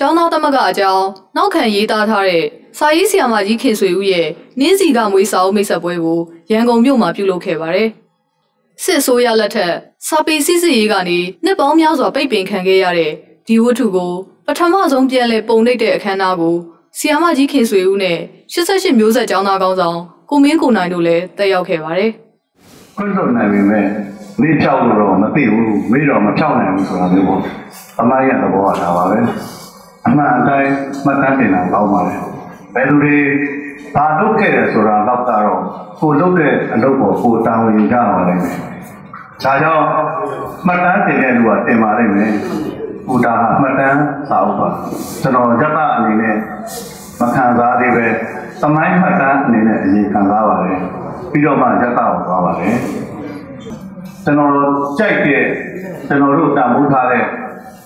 ကျောင်းသားသမဂ္ဂအကြောင်းနောက်ခံရေးသားထားတဲ့စာရေးဆရာမကြီးခင်ဆွေဦးရဲ့နင်းစီကမွေးစာအုပ်မိတ်ဆက်ပွဲကိုရန်ကုန်မြို့မှာပြုလုပ်ခဲ့ပါတယ်။စစ်ဆိုးရလက်ထက်စာပေစစ်စစ်ရေးကနေနှစ်ပေါင်းများစွာပိတ်ပင်ခံခဲ့ရတဲ့ဒီဝတ္ထုကိုပထမဆုံးပြန်လည်ပုံနှိပ်တဲ့အခမ်းအနားကိုဆီယာမကြီးခင်ဆွေဦးနဲ့88မျိုးဆက်ကျောင်းသားကောင်းဆောင်ကိုမင်းကိုနိုင်တို့လည်းတက်ရောက်ခဲ့ပါတယ်ခွင့်လွှတ်နိုင်ပေမဲ့မေ့ဖြောက်လို့တော့မသိဘူးမေ့တော့မဖြောက်နိုင်ဘူးဆိုတာမျိုးပေါ့အမိုင်းရသဘောကဒါပါပဲ အမှန်အတိုင်းမှတ်တမ်းတင်တာကောင်းပါလေဘယ်လူတွေဘာလုပ်ခဲ့တယ်ဆိုတာတော့ကတော့ကိုလုပ်တဲ့အလုပ်ကိုကိုတာဝန်ယူကြပါလိမ့်မယ်ဒါကြောင့်မှတ်တမ်းတင်တဲ့လူကတင်ပါလိမ့်မယ်ကိုတာဟာမှတ်တမ်းစာအုပ်ပါကျွန်တော်ဇက်တအနေနဲ့မခံစားသေးပဲသမိုင်းမှတ်တမ်းအနေနဲ့အရင်ခံစားပါတယ်ပြီးတော့မှဇက်တကိုသွားပါတယ်ကျွန်တော်ကြိုက်တဲ့ကျွန်တော်တို့တန်ဖိုးထားတဲ့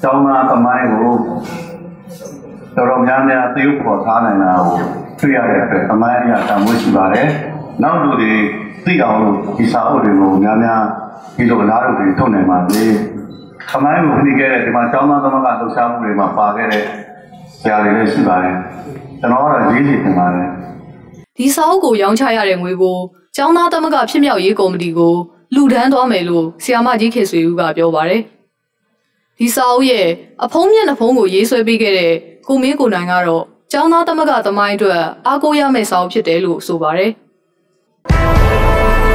ကျောင်းသားသမိုင်းကို တော်တော်များများသရုပ်ပေါ်ထားနိုင်တာကိုတွေ့ရတဲ့အတွက်သမိုင်းအရာတန်ဖိုးရှိပါတယ်။နောက်လူတွေသိအောင်လို့ဒီစာအုပ်တွေကိုများများဒီလိုအလားတူတွေထုတ်နိုင်ပါလေ။သမိုင်းကိုနှိခဲ့တဲ့ဒီမှာကျောင်းသားသမဂ္ဂလှူရှားမှုတွေမှာပါခဲ့တဲ့ဆရာတွေလည်းရှိပါတယ်။ကျွန်တော်ကတော့ရေးစီတင်ပါတယ်။။ဒီစာအုပ်ကိုရောင်းချရတဲ့ငွေကိုကျောင်းသားသမဂ္ဂဖြစ်မြောက်ရေးကော်မတီကိုလူဒန်းသွားမယ်လို့ဆီယာမကြီးခင်ဆွေဦးကပြောပါတယ်။ ဒီစာအုပ်ရဲ့အဖုံးမျက်နှာဖုံးကိုရေးဆွဲပေးခဲ့တဲ့ကိုမင်းကိုနိုင်ကတော့ကျောင်းသားသမဂ္ဂသမိုင်းအတွက်အားကိုးရမယ့်စာအုပ်ဖြစ်တယ်လို့ဆိုပါတယ်။